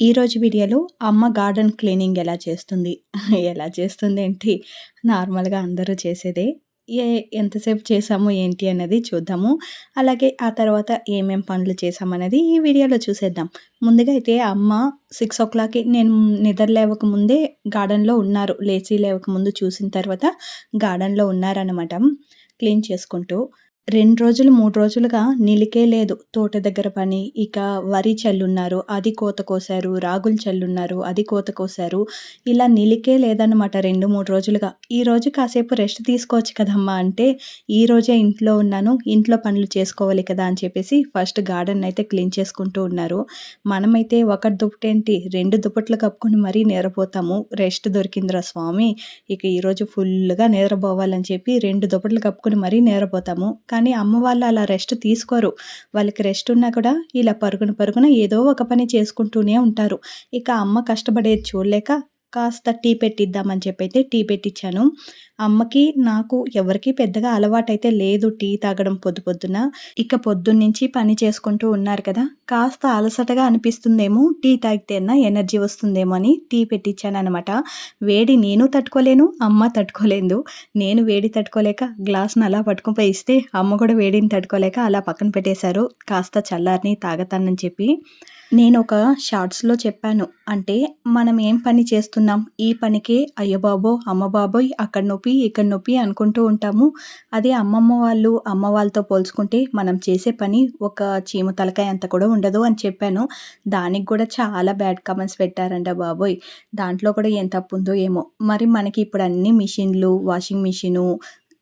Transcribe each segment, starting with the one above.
ఈరోజు వీడియోలో అమ్మ గార్డెన్ క్లీనింగ్ ఎలా చేస్తుంది? ఎలా చేస్తుంది ఏంటి? నార్మల్గా అందరూ చేసేదే. ఏ ఎంతసేపు చేసాము ఏంటి అనేది చూద్దాము. అలాగే ఆ తర్వాత ఏమేం పనులు చేసామనేది ఈ వీడియోలో చూసేద్దాం. ముందుగా అయితే అమ్మ సిక్స్ ఓ క్లాక్కి నేను నిద్ర లేవక ముందే గార్డెన్లో ఉన్నారు. లేచి లేవక ముందు చూసిన తర్వాత గార్డెన్లో ఉన్నారనమాట క్లీన్ చేసుకుంటూ రెండు రోజులు మూడు రోజులుగా నిలికే లేదు. తోట దగ్గర పని ఇక వరి చల్లున్నారు అది కోత కోసారు రాగులు చల్లున్నారు అది కోత కోసారు ఇలా నిలికే లేదన్నమాట రెండు మూడు రోజులుగా. ఈరోజు కాసేపు రెస్ట్ తీసుకోవచ్చు కదమ్మా అంటే ఈ రోజే ఇంట్లో ఉన్నాను ఇంట్లో పనులు చేసుకోవాలి కదా అని చెప్పేసి ఫస్ట్ గార్డెన్ అయితే క్లీన్ చేసుకుంటూ ఉన్నారు. మనమైతే ఒక దుప్పటేంటి రెండు దుప్పట్లు కప్పుకొని మరీ నిద్రపోతాము రెస్ట్ దొరికిందిరా స్వామి ఇక ఈరోజు ఫుల్గా నిద్రపోవాలని చెప్పి రెండు దుప్పట్లు కప్పుకొని మరీ నిద్రపోతాము కానీ అమ్మ వాళ్ళు అలా రెస్ట్ తీసుకోరు. వాళ్ళకి రెస్ట్ ఉన్నా కూడా ఇలా పరుగున పరుగున ఏదో ఒక పని చేసుకుంటూనే ఉంటారు. ఇక అమ్మ కష్టపడేది చూడలేక కాస్త టీ పెట్టిద్దామని చెప్పి అయితే టీ పెట్టించాను అమ్మకి నాకు ఎవరికి పెద్దగా అలవాటైతే లేదు టీ తాగడం పొద్దు పొద్దున. ఇక పొద్దున్నుంచి పని చేసుకుంటూ ఉన్నారు కదా. కాస్త అలసటగా అనిపిస్తుందేమో టీ తాగితేనా ఎనర్జీ వస్తుందేమో అని టీ పెట్టించాను అనమాట వేడి నేను తట్టుకోలేను అమ్మ తట్టుకోలేదు. నేను వేడి తట్టుకోలేక గ్లాస్ను అలా పట్టుకుని పోయి ఇస్తే అమ్మ కూడా వేడిని తట్టుకోలేక అలా పక్కన పెట్టేశారు. కాస్త చల్లారిని తాగతానని చెప్పి. నేను ఒక షార్ట్స్లో చెప్పాను. అంటే మనం ఏం పని చేస్తున్నాం? ఈ పనికే అయ్యో బాబో అమ్మ బాబోయ్ అక్కడ నొప్పి ఇక్కడ నొప్పి అనుకుంటూ ఉంటాము. అదే అమ్మమ్మ వాళ్ళు అమ్మ వాళ్ళతో పోల్చుకుంటే మనం చేసే పని ఒక చీమ తలకాయ అంత కూడా ఉండదు అని చెప్పాను. దానికి కూడా చాలా బ్యాడ్ కామెంట్స్ పెట్టారంట బాబోయ్. దాంట్లో కూడా ఏం తప్పు ఉందో ఏమో. మరి మనకి ఇప్పుడు అన్ని మిషన్లు వాషింగ్ మిషను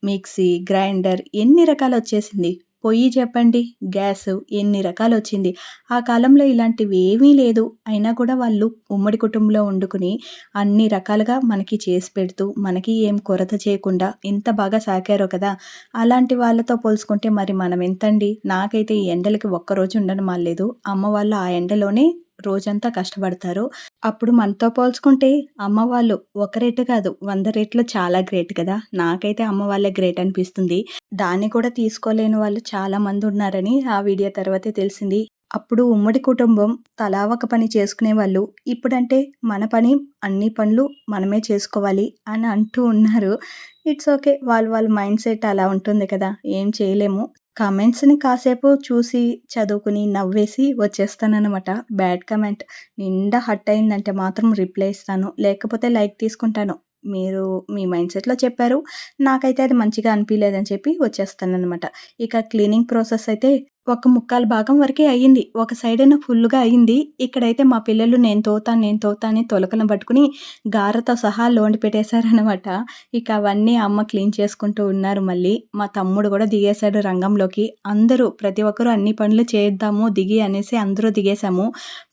మిక్సీ గ్రైండర్ ఎన్ని రకాలు వచ్చేసింది? పొయ్యి చెప్పండి. గ్యాస్ ఎన్ని రకాలు వచ్చింది ఆ కాలంలో ఇలాంటివి ఏమీ లేదు. అయినా కూడా వాళ్ళు ఉమ్మడి కుటుంబంలో వండుకుని అన్ని రకాలుగా మనకి చేసి పెడుతూ మనకి ఏం కొరత చేయకుండా ఇంత బాగా సాకారో కదా! అలాంటి వాళ్ళతో పోల్చుకుంటే మరి మనం ఎంతండి నాకైతే ఈ ఎండలకి ఒక్కరోజు ఉండడం లేదు అమ్మ వాళ్ళు ఆ ఎండలోనే రోజంతా కష్టపడతారు. అప్పుడు మనతో పోల్చుకుంటే అమ్మ వాళ్ళు ఒక రేటు కాదు వంద రేట్లు చాలా గ్రేట్ కదా. నాకైతే అమ్మ వాళ్ళే గ్రేట్ అనిపిస్తుంది. దాన్ని కూడా తీసుకోలేని వాళ్ళు చాలా మంది ఉన్నారని ఆ వీడియో తర్వాతే తెలిసింది. అప్పుడు ఉమ్మడి కుటుంబం తలా ఒక పని చేసుకునే వాళ్ళు ఇప్పుడంటే మన పని అన్ని పనులు మనమే చేసుకోవాలి అని అంటూ ఉన్నారు. ఇట్స్ ఓకే వాళ్ళ వాళ్ళ మైండ్ సెట్ అలా ఉంటుంది కదా ఏం చేయలేము. కమెంట్స్‌ని కాసేపు చూసి, చదువుకుని, నవ్వేసి వచ్చేస్తాననమాట. బ్యాడ్ కమెంట్ నిండా హర్ట్ అయిందంటే మాత్రం రిప్లై ఇస్తాను. లేకపోతే లైక్ తీసుకుంటాను. మీరు మీ మైండ్ సెట్లో చెప్పారు. నాకైతే అది మంచిగా అనిపియలేదని చెప్పి వచ్చేస్తాననమాట. ఇక క్లీనింగ్ ప్రాసెస్ అయితే ఒక ముక్కాలు భాగం వరకే అయ్యింది. ఒక సైడేమో ఫుల్‌గా అయింది. ఇక్కడైతే మా పిల్లలు నేను తోతాను, నేను తోతా అని తొలకలను పట్టుకుని గారతో సహా లోండి పెట్టేశారనమాట. ఇక అవన్నీ అమ్మ క్లీన్ చేసుకుంటూ ఉన్నారు మళ్ళీ. మా తమ్ముడు కూడా దిగేశాడు రంగంలోకి. అందరూ ప్రతి ఒక్కరు అన్ని పనులు చేద్దాము దిగి అనేసి అందరూ దిగేసాము.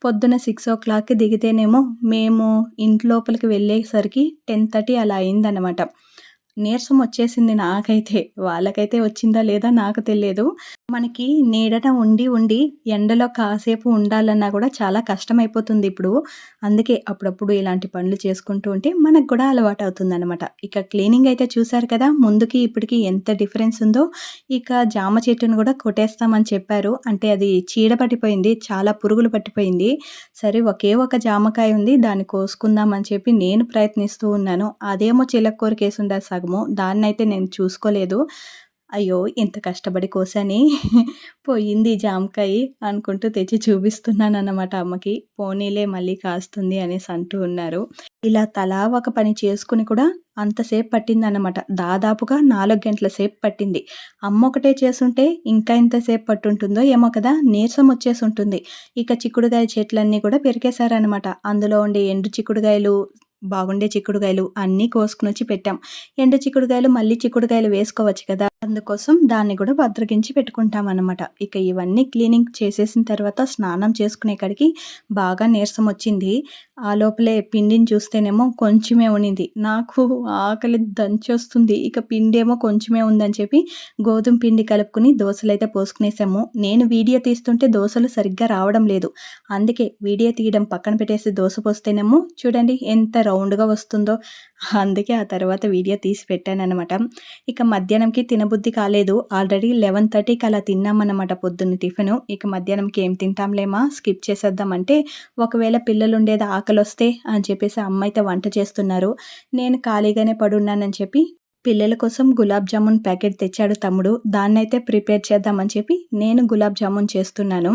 పొద్దున సిక్స్ ఓ క్లాక్‌కి దిగితేనేమో మేము ఇంటి లోపలికి వెళ్ళేసరికి థర్టీ అలా అయిందనమాట. నీరసం వచ్చేసింది నాకైతే. వాళ్ళకైతే వచ్చిందా లేదా నాకు తెలియదు. మనకి నీడన ఉండి ఉండి ఎండలో కాసేపు ఉండాలన్నా కూడా చాలా కష్టమైపోతుంది ఇప్పుడు. అందుకే అప్పుడప్పుడు ఇలాంటి పనులు చేసుకుంటూ ఉంటే మనకు కూడా అలవాటు అవుతుందనమాట. ఇక క్లీనింగ్ అయితే చూసారు కదా! ముందుకి ఇప్పటికి ఎంత డిఫరెన్స్ ఉందో. ఇక జామ చెట్టును కూడా కొట్టేస్తామని చెప్పారు. అంటే అది చీడ పట్టిపోయింది. చాలా పురుగులు పట్టిపోయింది. సరే ఒకే ఒక జామకాయ ఉంది. దాన్ని కోసుకుందాం అని చెప్పి నేను ప్రయత్నిస్తూ ఉన్నాను. అదేమో చిలక్కూరకేసుండేది సగము. దాన్నైతే నేను చూసుకోలేదు. అయ్యో! ఇంత కష్టపడి కోసాని పోయింది జామకాయ అనుకుంటూ తెచ్చి చూపిస్తున్నాను అన్నమాట అమ్మకి. పోనీలే మళ్ళీ కాస్తుంది అనేసి అంటూ ఉన్నారు. ఇలా తలా ఒక పని చేసుకుని కూడా అంతసేపు పట్టిందన్నమాట. దాదాపుగా నాలుగు గంటల సేపు పట్టింది. అమ్మ ఒకటే చేసుంటే ఇంకా ఎంతసేపు పట్టుంటుందో ఏమో కదా! నీరసం వచ్చేసి ఉంటుంది ఇక చిక్కుడుగాయ చెట్లన్నీ కూడా పెరికేశారనమాట. అందులో ఉండే ఎండు చిక్కుడుగాయలు బాగుండే చిక్కుడుకాయలు అన్నీ కోసుకునొచ్చి పెట్టాం. ఎండు చిక్కుడుకాయలు మళ్ళీ చిక్కుడుకాయలు వేసుకోవచ్చు కదా! అందుకోసం దాన్ని కూడా భద్రగించి పెట్టుకుంటామనమాట. ఇక ఇవన్నీ క్లీనింగ్ చేసేసిన తర్వాత స్నానం చేసుకునే కాడికి బాగా నీరసం వచ్చింది. ఆ లోపలే పిండిని చూస్తేనేమో కొంచెమే ఉన్నింది. నాకు ఆకలి దంచొస్తుంది. ఇక పిండి ఏమో కొంచెమే ఉందని చెప్పి గోధుమ పిండి కలుపుకుని దోశలైతే పోసుకునేసాము. నేను వీడియో తీస్తుంటే దోశలు సరిగ్గా రావడం లేదు. అందుకే వీడియో తీయడం పక్కన పెట్టేసి దోశ పోస్తేనేమో చూడండి ఎంత రౌండ్గా వస్తుందో. అందుకే ఆ తర్వాత వీడియో తీసి పెట్టానమాట ఇక మధ్యాహ్నంకి తినబుద్ధి కాలేదు. ఆల్రెడీ లెవెన్ థర్టీకి అలా తిన్నామన్నమాట పొద్దున్న టిఫిన్. ఇక మధ్యాహ్నంకి ఏం తింటాంలేమా? స్కిప్ చేసేద్దామంటే ఒకవేళ పిల్లలు ఉండేది ఆకలి వస్తే అని చెప్పేసి అమ్మ అయితే వంట చేస్తున్నారు నేను ఖాళీగానే పడున్నానని చెప్పి పిల్లల కోసం గులాబ్ జామున్ ప్యాకెట్ తెచ్చాడు తమ్ముడు దాన్నైతే ప్రిపేర్ చేద్దామని చెప్పి నేను గులాబ్ జామున్ చేస్తున్నాను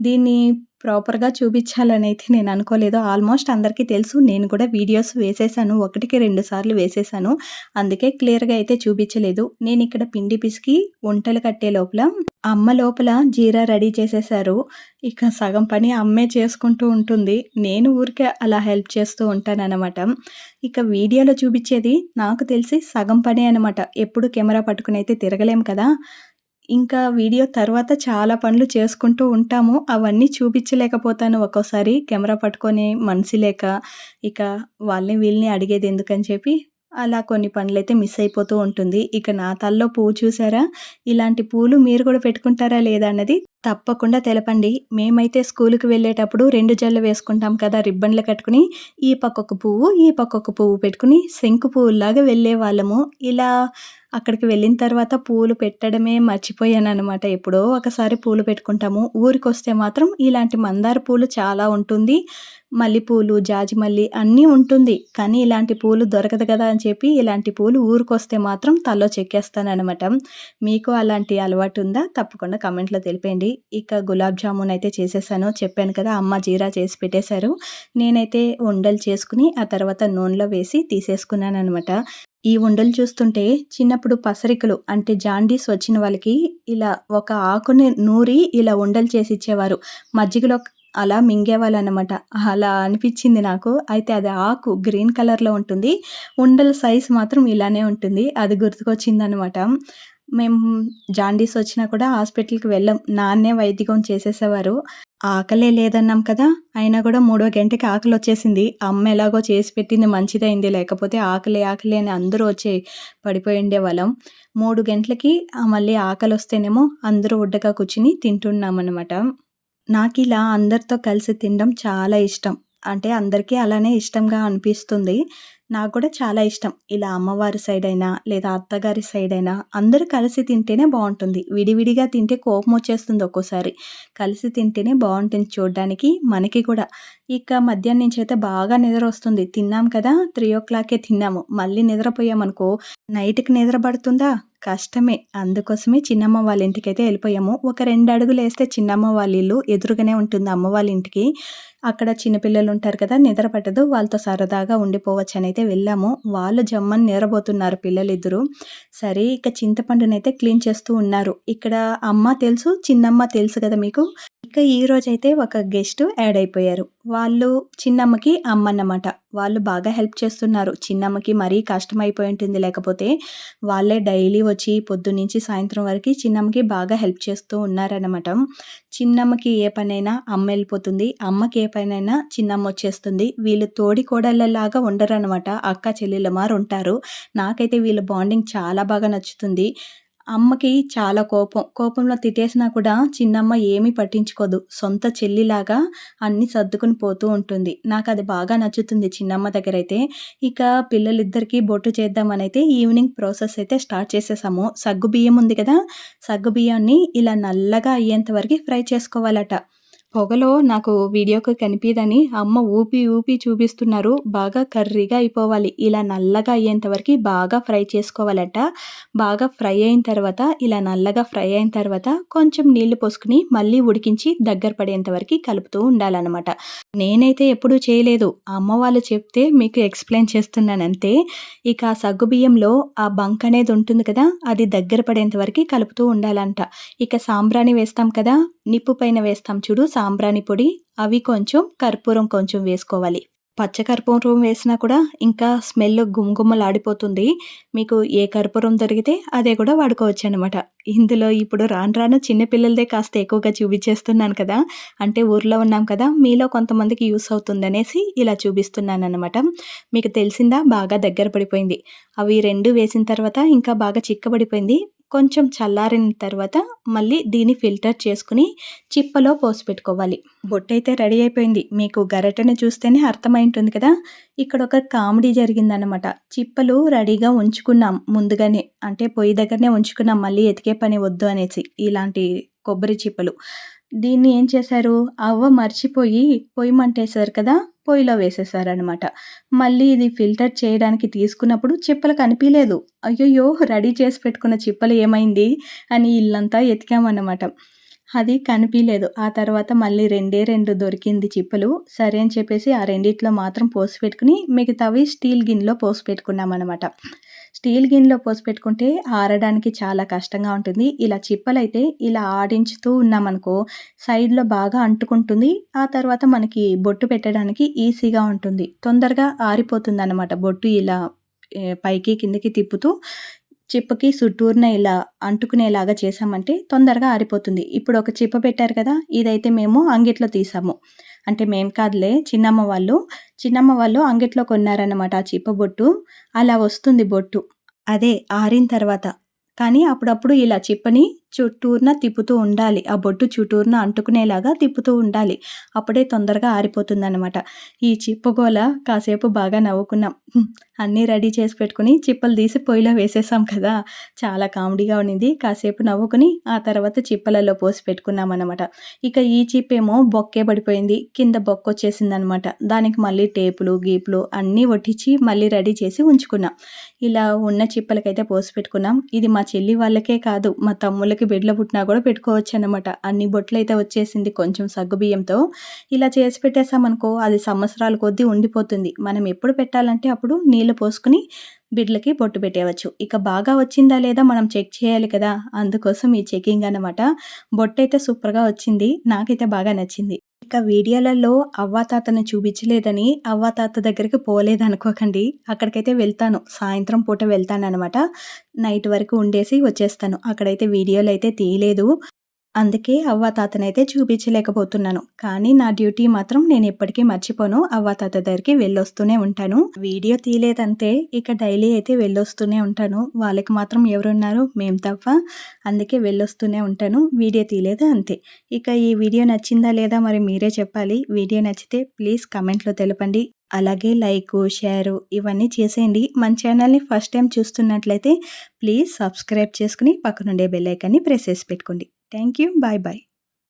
దీన్ని ప్రాపర్‌గా చూపించాలని అయితే నేను అనుకోలేదు. ఆల్మోస్ట్ అందరికీ తెలుసు. నేను కూడా వీడియోస్ వేసేసాను. ఒకటికి రెండు సార్లు వేసేసాను. అందుకే క్లియర్‌గా అయితే చూపించలేదు. నేను ఇక్కడ పిండి పిసికి వంటలు కట్టే లోపల అమ్మ లోపల జీరా రెడీ చేసేసారు. ఇక సగం పని అమ్మే చేసుకుంటూ ఉంటుంది. నేను ఊరికే అలా హెల్ప్ చేస్తూ ఉంటానన్నమాట ఇక వీడియోలో చూపించేది నాకు తెలిసి సగం పని అనమాట. ఎప్పుడు కెమెరా పట్టుకుని అయితే తిరగలేము కదా! ఇంకా వీడియో తర్వాత చాలా పనులు చేసుకుంటూ ఉంటాము. అవన్నీ చూపించలేకపోతాను ఒక్కోసారి కెమెరా పట్టుకొని మనసు లేక, ఇక వాళ్ళని వీళ్ళని అడిగేది ఎందుకని చెప్పి అలా కొన్ని పనులైతే మిస్ అయిపోతూ ఉంటుంది. ఇక నా తల్లో పువ్వు చూసారా? ఇలాంటి పూలు మీరు కూడా పెట్టుకుంటారా లేదా అన్నది తప్పకుండా తెలపండి. మేమైతే స్కూల్కి వెళ్ళేటప్పుడు రెండు జడలు వేసుకుంటాం కదా! రిబ్బన్‌లు కట్టుకుని ఈ పక్కొక పువ్వు, ఈ పక్కొక పువ్వు పెట్టుకుని శంకు పువ్వులాగా వెళ్ళేవాళ్ళము. ఇలా అక్కడికి వెళ్ళిన తర్వాత పూలు పెట్టడమే మర్చిపోయాను అనమాట ఎప్పుడో ఒకసారి పూలు పెట్టుకుంటాము. ఊరికొస్తే మాత్రం ఇలాంటి మందార పూలు చాలా ఉంటుంది. మల్లెపూలు, జాజిమల్లి అన్నీ ఉంటుంది. కానీ ఇలాంటి పూలు దొరకదు కదా అని చెప్పి ఇలాంటి పూలు ఊరికొస్తే మాత్రం తలలో చెక్కేస్తానమాట మీకు అలాంటి అలవాటు ఉందా? తప్పకుండా కమెంట్‌లో తెలిపేయండి. ఇక గులాబ్ జామున్ అయితే చేసేసాను. చెప్పాను కదా! అమ్మ జీరా చేసి పెట్టేశారు. నేనైతే ఉండలు చేసుకుని ఆ తర్వాత నూనెలో వేసి తీసేసుకున్నాను అనమాట ఈ ఉండలు చూస్తుంటే చిన్నప్పుడు పసరికలు అంటే జాండీస్ వచ్చిన వాళ్ళకి ఇలా ఒక ఆకుని నూరి ఇలా ఉండలు చేసి ఇచ్చేవారు. మజ్జిగలో అలా మింగేవాళ్ళనమాట. అలా అనిపించింది నాకు. అయితే అది ఆకు గ్రీన్ కలర్‌లో ఉంటుంది. ఉండల సైజ్ మాత్రం ఇలానే ఉంటుంది. అది గుర్తుకొచ్చిందనమాట. మేము జాండీస్ వచ్చినా కూడా హాస్పిటల్‌కి వెళ్ళం. నాన్నే వైద్యం చేసేసేవారు. ఆకలే లేదన్నాం కదా! అయినా కూడా మూడో గంటకి ఆకలి వచ్చేసింది అమ్మ ఎలాగో చేసి పెట్టింది మంచిదైంది లేకపోతే ఆకలి, ఆకలి అని అందరూ వచ్చి పడిపోయి ఉండేవాళ్ళం. మూడు గంటలకి మళ్ళీ ఆకలి వస్తేనేమో అందరూ ఉడ్డగా కూర్చొని నాకు ఇలా అందరితో కలిసి తినడం చాలా ఇష్టం. అంటే అందరికీ అలానే ఇష్టంగా అనిపిస్తుంది. నాకు కూడా చాలా ఇష్టం. ఇలా అమ్మవారి సైడ్ అయినా, లేదా అత్తగారి సైడ్ అయినా అందరూ కలిసి తింటేనే బాగుంటుంది విడివిడిగా తింటే కోపం వచ్చేస్తుంది ఒక్కోసారి. కలిసి తింటేనే బాగుంటుంది చూడ్డానికి, మనకి కూడా. ఇక మధ్యాహ్నం నుంచి అయితే బాగా నిద్ర వస్తుంది. తిన్నాం కదా! 3:00కే తిన్నాము. మళ్ళీ నిద్రపోయామనుకో నైట్‌కి నిద్ర పడుతుందా? కష్టమే. అందుకోసమే చిన్నమ్మ వాళ్ళ ఇంటికైతే వెళ్ళిపోయాము. ఒక రెండు అడుగులు వేస్తే చిన్నమ్మ వాళ్ళ ఇల్లు ఎదురుగానే ఉంటుంది అమ్మ వాళ్ళ ఇంటికి. అక్కడ చిన్నపిల్లలు ఉంటారు కదా! నిద్ర పట్టదు. వాళ్ళతో సరదాగా ఉండిపోవచ్చనైతే వెళ్ళాము. వాళ్ళు జమ్మని నిద్రపోతున్నారు పిల్లలిద్దరూ. సరే ఇక చింతపండునైతే క్లీన్ చేస్తూ ఉన్నారు. ఇక్కడ అమ్మ తెలుసు, చిన్నమ్మ తెలుసు కదా మీకు. ఇక ఈరోజైతే ఒక గెస్ట్ యాడ్ అయిపోయారు. వాళ్ళు చిన్నమ్మకి అమ్మన్నమాట. వాళ్ళు బాగా హెల్ప్ చేస్తున్నారు. చిన్నమ్మకి మరీ కష్టం అయిపోయి ఉంటుంది లేకపోతే వాళ్ళే డైలీ వచ్చి పొద్దున్నుంచి సాయంత్రం వరకు చిన్నమ్మకి బాగా హెల్ప్ చేస్తూ ఉన్నారనమాట. చిన్నమ్మకి ఏ పనైనా అమ్మ వెళ్ళిపోతుంది. అమ్మకి ఏ పనైనా చిన్నమ్మ వచ్చేస్తుంది. వీళ్ళు తోడి కోడళ్ళలాగా ఉండరనమాట. అక్క చెల్లెలమారు ఉంటారు. నాకైతే వీళ్ళ బాండింగ్ చాలా బాగా నచ్చుతుంది. అమ్మకి చాలా కోపం. కోపంలో తిట్టేసినా కూడా చిన్నమ్మ ఏమీ పట్టించుకోదు. సొంత చెల్లిలాగా అన్నీ సర్దుకుని పోతూ ఉంటుంది. నాకు అది బాగా నచ్చుతుంది చిన్నమ్మ దగ్గర అయితే ఇక పిల్లలిద్దరికీ బొట్టు చేద్దామనైతే ఈవినింగ్ ప్రాసెస్ అయితే స్టార్ట్ చేసేసాము. సగ్గుబియ్యం ఉంది కదా! సగ్గు బియ్యాన్ని ఇలా నల్లగా అయ్యేంత వరకు ఫ్రై చేసుకోవాలట. పొగలో నాకు వీడియోకి కనిపిదని అమ్మ ఊపి ఊపి చూపిస్తున్నారు. బాగా కర్రీగా అయిపోవాలి. ఇలా నల్లగా అయ్యేంత వరకు బాగా ఫ్రై చేసుకోవాలట. బాగా ఫ్రై అయిన తర్వాత ఇలా నల్లగా ఫ్రై అయిన తర్వాత కొంచెం నీళ్ళు పోసుకుని మళ్ళీ ఉడికించి దగ్గర పడేంత వరకు కలుపుతూ ఉండాలన్నమాట నేనైతే ఎప్పుడూ చేయలేదు. అమ్మ వాళ్ళు చెప్తే మీకు ఎక్స్‌ప్లెయిన్ చేస్తున్నానంతే. ఇక ఆ సగ్గుబియ్యంలో ఆ బంక్ అనేది ఉంటుంది కదా! అది దగ్గర పడేంత వరకు కలుపుతూ ఉండాలంట. ఇక సాంబ్రాణి వేస్తాం కదా! నిప్పు పైన వేస్తాం చూడు సాంబ్రాణి పొడి అవి కొంచెం, కర్పూరం కొంచెం వేసుకోవాలి. పచ్చ కర్పూరం వేసినా కూడా ఇంకా స్మెల్ గుమగుమలాడిపోతుంది. మీకు ఏ కర్పూరం దొరికితే అదే కూడా వాడుకోవచ్చు అనమాట ఇందులో ఇప్పుడు రాను రాను చిన్నపిల్లలదే కాస్త ఎక్కువగా చూపించేస్తున్నాను కదా! అంటే ఊర్లో ఉన్నాం కదా! మీలో కొంతమందికి యూస్ అవుతుందనేసి ఇలా చూపిస్తున్నాననమాట. మీకు తెలిసిందా బాగా దగ్గర పడిపోయింది. అవి రెండు వేసిన తర్వాత ఇంకా బాగా చిక్కబడిపోయింది. కొంచెం చల్లారిన తర్వాత మళ్ళీ దీన్ని ఫిల్టర్ చేసుకొని చిప్పలో పోసి పెట్టుకోవాలి. బొట్టయితే రెడీ అయిపోయింది. మీకు గరిటెని చూస్తేనే అర్థమై ఉంటుంది కదా! ఇక్కడ ఒక కామెడీ జరిగిందనమాట. చిప్పలు రెడీగా ఉంచుకున్నాం ముందుగానే. అంటే పొయ్యి దగ్గరనే ఉంచుకున్నాం మళ్ళీ ఎతికే పని వద్దు అనేసి. ఇలాంటి కొబ్బరి చిప్పలు. దీన్ని ఏం చేశారు, అవ్వ మర్చిపోయి పొయ్యి మంటేశారు కదా! పొయ్యిలో వేసేసారనమాట. మళ్ళీ ఇది ఫిల్టర్ చేయడానికి తీసుకున్నప్పుడు చిప్పలు కనిపించలేదు అయ్యయ్యో! రెడీ చేసి పెట్టుకున్న చిప్పలు ఏమైంది అని ఇల్లంతా ఎతికామన్నమాట. అది కనిపించలేదు ఆ తర్వాత మళ్ళీ రెండే రెండు దొరికింది చిప్పలు. సరే అని చెప్పేసి ఆ రెండిట్లో మాత్రం పోసి పెట్టుకుని మిగతావి స్టీల్ గిన్నెలో పోసి పెట్టుకున్నామనమాట. స్టీల్ గిన్నెలో పోసి పెట్టుకుంటే ఆరడానికి చాలా కష్టంగా ఉంటుంది. ఇలా చిప్పలైతే ఇలా ఆడించుతూ ఉన్నామనుకో సైడ్‌లో బాగా అంటుకుంటుంది. ఆ తర్వాత మనకి బొట్టు పెట్టడానికి ఈజీగా ఉంటుంది. తొందరగా ఆరిపోతుందనమాట. బొట్టు ఇలా పైకి కిందకి తిప్పుతూ చిప్పకి చుట్టూరున ఇలా అంటుకునేలాగా చేసామంటే తొందరగా ఆరిపోతుంది. ఇప్పుడు ఒక చిప్ప పెట్టారు కదా! ఇదైతే మేము అంగిట్లో తీసాము. అంటే మేం కాదులే చిన్నమ్మ వాళ్ళు. చిన్నమ్మ వాళ్ళు అంగిట్లో కొన్నారనమాట ఆ చిప్ప బొట్టు. అలా వస్తుంది బొట్టు. అదే ఆరిన తర్వాత. కానీ అప్పుడప్పుడు ఇలా చిప్పని చుట్టూరున తిప్పుతూ ఉండాలి. ఆ బొట్టు చుట్టూరున అంటుకునేలాగా తిప్పుతూ ఉండాలి. అప్పుడే తొందరగా ఆరిపోతుందనమాట. ఈ చిప్పగోల కాసేపు బాగా నవ్వుకున్నాం. అన్నీ రెడీ చేసి పెట్టుకుని చిప్పలు తీసి పొయ్యిలో వేసేసాం కదా! చాలా కామెడీగా ఉండింది. కాసేపు నవ్వుకుని ఆ తర్వాత చిప్పలలో పోసి పెట్టుకున్నాం అనమాట ఇక ఈ చిప్పేమో బొక్కే పడిపోయింది. కింద బొక్క వచ్చేసింది అనమాట దానికి మళ్ళీ టేపులు, గీపులు అన్నీ ఒట్టించి మళ్ళీ రెడీ చేసి ఉంచుకున్నాం. ఇలా ఉన్న చిప్పలకైతే పోసి పెట్టుకున్నాం. ఇది మా చెల్లి వాళ్ళకే కాదు మా తమ్ముళ్ళకి బిడ్డలు పుట్టినా కూడా పెట్టుకోవచ్చు అనమాట అన్ని బొట్లు అయితే వచ్చేసింది కొంచెం సగ్గుబియ్యంతో. ఇలా చేసి పెట్టేసామనుకో అది సంవత్సరాల కొద్దీ ఉండిపోతుంది. మనం ఎప్పుడు పెట్టాలంటే అప్పుడు నీళ్ళు పోసుకొని బిడ్లకి బొట్టు పెట్టేయవచ్చు. ఇక బాగా వచ్చిందా లేదా మనం చెక్ చేయాలి కదా! అందుకోసం ఈ చెకింగ్ అనమాట. బొట్టయితే సూపర్‌గా వచ్చింది. నాకైతే బాగా నచ్చింది. ఇక వీడియోలలో అవ్వాతాతని చూపించలేదని అవ్వాతాత దగ్గరికి పోలేదనుకోకండి. అక్కడికైతే వెళ్తాను. సాయంత్రం పూట వెళ్తాననమాట. నైట్ వరకు ఉండేసి వచ్చేస్తాను. అక్కడైతే వీడియోలు అయితే తీయలేదు. అందుకే అవ్వ తాతనైతే చూపించలేకపోతున్నాను. కానీ నా డ్యూటీ మాత్రం నేను ఎప్పటికీ మర్చిపోను. అవ్వాతాత దగ్గరికి వెళ్ళొస్తూనే ఉంటాను. వీడియో తీయలేదంతే ఇక డైలీ అయితే వెళ్ళొస్తూనే ఉంటాను. వాళ్ళకి మాత్రం ఎవరున్నారు మేము తప్ప. అందుకే వెళ్ళొస్తూనే ఉంటాను. వీడియో తీయలేదు అంతే. ఇక ఈ వీడియో నచ్చిందా లేదా మరి మీరే చెప్పాలి. వీడియో నచ్చితే ప్లీజ్ కమెంట్లో తెలపండి. అలాగే లైకు, షేరు ఇవన్నీ చేసేయండి. మన ఛానల్‌ని ఫస్ట్ టైం చూస్తున్నట్లయితే ప్లీజ్ సబ్స్క్రైబ్ చేసుకుని పక్కనుండే బెల్ ఐకాన్‌ని ప్రెస్ చేసి పెట్టుకోండి. Thank you. Bye bye.